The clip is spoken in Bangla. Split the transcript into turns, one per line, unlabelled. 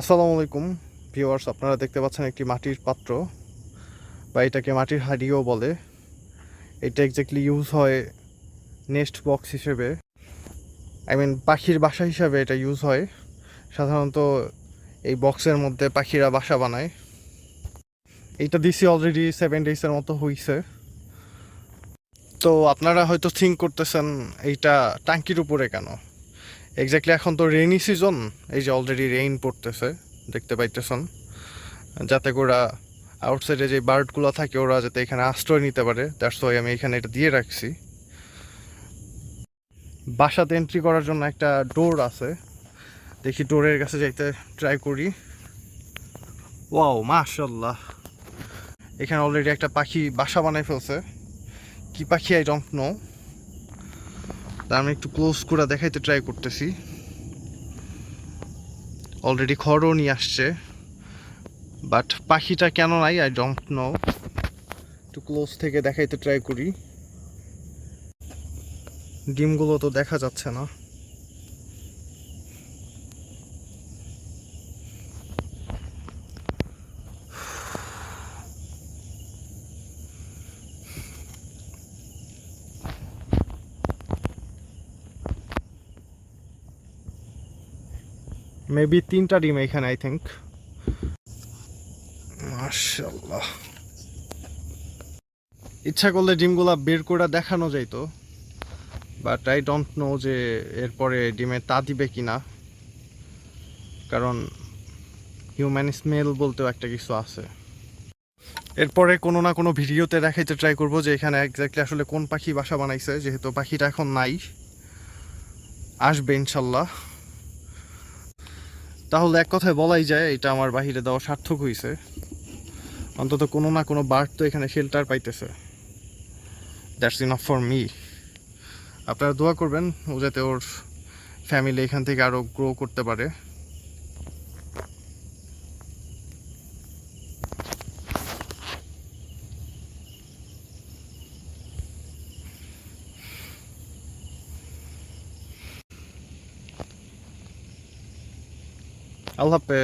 আসসালামু আলাইকুম, ভিউয়ার্স, আপনারা দেখতে পাচ্ছেন একটি মাটির পাত্র, বা এটাকে মাটির হাড়িও বলে। এটা এক্স্যাক্টলি ইউজ হয় নেস্ট বক্স হিসেবে। আই মিন পাখির বাসা হিসাবে এটা ইউজ হয়। সাধারণত এই বক্সের মধ্যে পাখিরা বাসা বানায়। এইটা দিছি অলরেডি সেভেন ডেজের মতো হইছে। তো আপনারা হয়তো থিঙ্ক করতেছেন, এইটা ট্যাঙ্কির উপরে কেন? এক্স্যাক্টলি এখন তো রেইনি সিজন এই যে অলরেডি রেইন পড়তেছে, দেখতে পাইতেছেন। যাতে করে আউটসাইডে যে বার্ডগুলো থাকে, ওরা যাতে এখানে আশ্রয় নিতে পারে। দ্যাটস ওয়াই আমি এখানে এটা দিয়ে রাখছি। বাসাতে এন্ট্রি করার জন্য একটা ডোর আছে। দেখি ডোরের কাছে যাইতে ট্রাই করি। ওয়াও মাশাল্লাহ এখানে অলরেডি একটা পাখি বাসা বানাই ফেলছে। কি পাখি আই ডোন্ট নো তা আমি একটু ক্লোজ করে দেখাইতে ট্রাই করতেছি। অলরেডি খড়ও নিয়ে আসছে। বাট পাখিটা কেন নাই? আই ডোন্ট নো একটু ক্লোজ থেকে দেখাইতে ট্রাই করি। ডিমগুলো তো দেখা যাচ্ছে না। মেবি তিনটা ডিম এখানে আই থিঙ্ক মাশাল্লাহ ইচ্ছা করলে ডিমগুলা বের করে দেখানো যাইতো বাট আই ডোন্ট নো যে এরপরে ডিমে তা দিবে কি না কারণ হিউম্যান স্মেল বলতেও একটা কিছু আছে। এরপরে কোনো না কোনো ভিডিওতে দেখাইতে ট্রাই করব যে এখানে এক্স্যাক্টলি আসলে কোন পাখি বাসা বানাইছে, যেহেতু পাখিটা এখন নাই। আসবে ইনশাল্লাহ। তাহলে এক কথায় বলাই যায়, এটা আমার বাহিরে দেওয়া সার্থক হয়েছে অন্তত কোনো না কোনো বার্ড তো এখানে শেল্টার পাইতেছে। দ্যাটস ইনাফ ফর মি আপনারা দোয়া করবেন, ও যাতে ওর ফ্যামিলি এখান থেকে আরও গ্রো করতে পারে। আল্লাহ হাফেজ